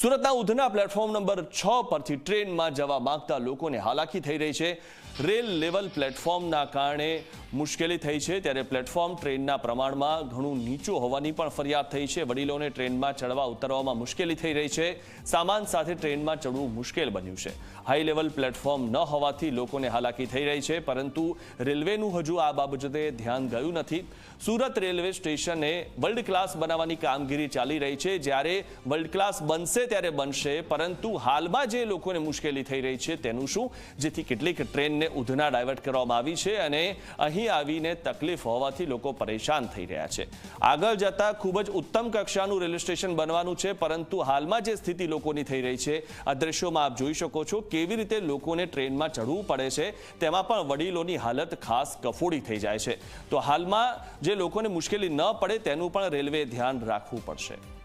સુરતના Udhna platform number છ પરથી ટ્રેનમાં જવા માંગતા લોકોને હાલાકી થઈ રહી છે. રેલ લેવલ પ્લેટફોર્મના કારણે મુશ્કેલી થઈ છે. ત્યારે પ્લેટફોર્મ ટ્રેનના પ્રમાણમાં ઘણું નીચું હોવાની પણ ફરિયાદ થઈ છે. વડીલોને ટ્રેનમાં ચડવા ઉતરવામાં મુશ્કેલી થઈ રહી છે. સામાન સાથે ટ્રેનમાં ચડવું મુશ્કેલ બન્યું છે. હાઈ લેવલ પ્લેટફોર્મ ન હોવાથી લોકોને હાલાકી થઈ રહી છે. પરંતુ રેલવેનું હજુ આ બાબતે ધ્યાન ગયું નથી. સુરત રેલવે સ્ટેશને વર્લ્ડ ક્લાસ બનાવવાની કામગીરી ચાલી રહી છે. જ્યારે વર્લ્ડ ક્લાસ બનશે ત્યારે બનશે. પરંતુ હાલમાં જે લોકોને મુશ્કેલી થઈ રહી છે તેનું શું? જેથી કેટલીક ટ્રેનને ઉધના ડાયવર્ટ કરવામાં આવી છે અને અહીં આવીને તકલીફ હોવાથી લોકો પરેશાન થઈ રહ્યા છે. આગળ જતા ખૂબ જ ઉત્તમ કક્ષાનું રેલવે સ્ટેશન બનવાનું છે, પરંતુ હાલમાં જે સ્થિતિ લોકોની થઈ રહી છે, આ દ્રશ્યોમાં આપ જોઈ શકો છો કેવી રીતે લોકોને ટ્રેનમાં ચડવું પડે છે, તેમાં પણ વડીલોની હાલત ખાસ કફોડી થઈ જાય છે. તો હાલમાં જે લોકોને મુશ્કેલી ન પડે તેનું પણ રેલવે ધ્યાન રાખવું પડશે.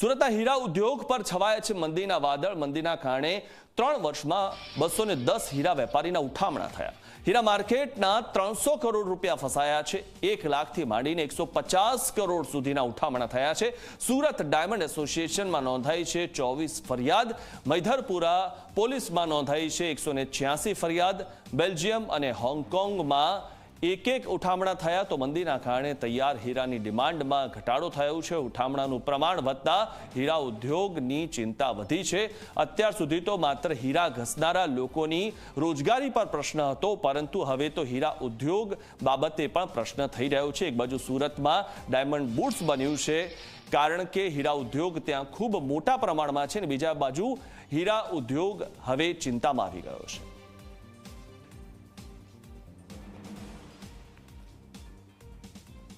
સુરતના હીરા ઉદ્યોગ પર છવાયા છે મંદીના વાદળ. મંદીના કારણે ત્રણ વર્ષમાં બસો દસ હીરા વેપારીના ઉઠામણા થયા. હીરા માર્કેટના ત્રણસો કરોડ રૂપિયા ફસાયા છે. એક લાખથી માંડીને એકસો પચાસ કરોડ સુધીના ઉઠામણા થયા છે. સુરત ડાયમંડ એસોસિએશનમાં નોંધાઈ છે ચોવીસ ફરિયાદ. મૈધરપુરા પોલીસમાં નોંધાઈ છે એકસો ને છ્યાસી ફરિયાદ. બેલ્જિયમ અને હોંગકોંગમાં એક એક ઉઠામણા થયા તો મંદીના કારણે તૈયાર હીરાની ડિમાન્ડમાં ઘટાડો થયો છે. ઉઠામણાનું પ્રમાણ વધતા હીરા ઉદ્યોગની ચિંતા વધી છે. અત્યાર સુધી તો માત્ર હીરા ઘસનારા લોકોની રોજગારી પર પ્રશ્ન હતો, પરંતુ હવે તો હીરા ઉદ્યોગ બાબતે પણ પ્રશ્ન થઈ રહ્યો છે. એક બાજુ સુરતમાં ડાયમંડ બુટ્સ બન્યું છે, કારણ કે હીરા ઉદ્યોગ ત્યાં ખૂબ મોટા પ્રમાણમાં છે અને બીજા બાજુ હીરા ઉદ્યોગ હવે ચિંતામાં આવી ગયો છે.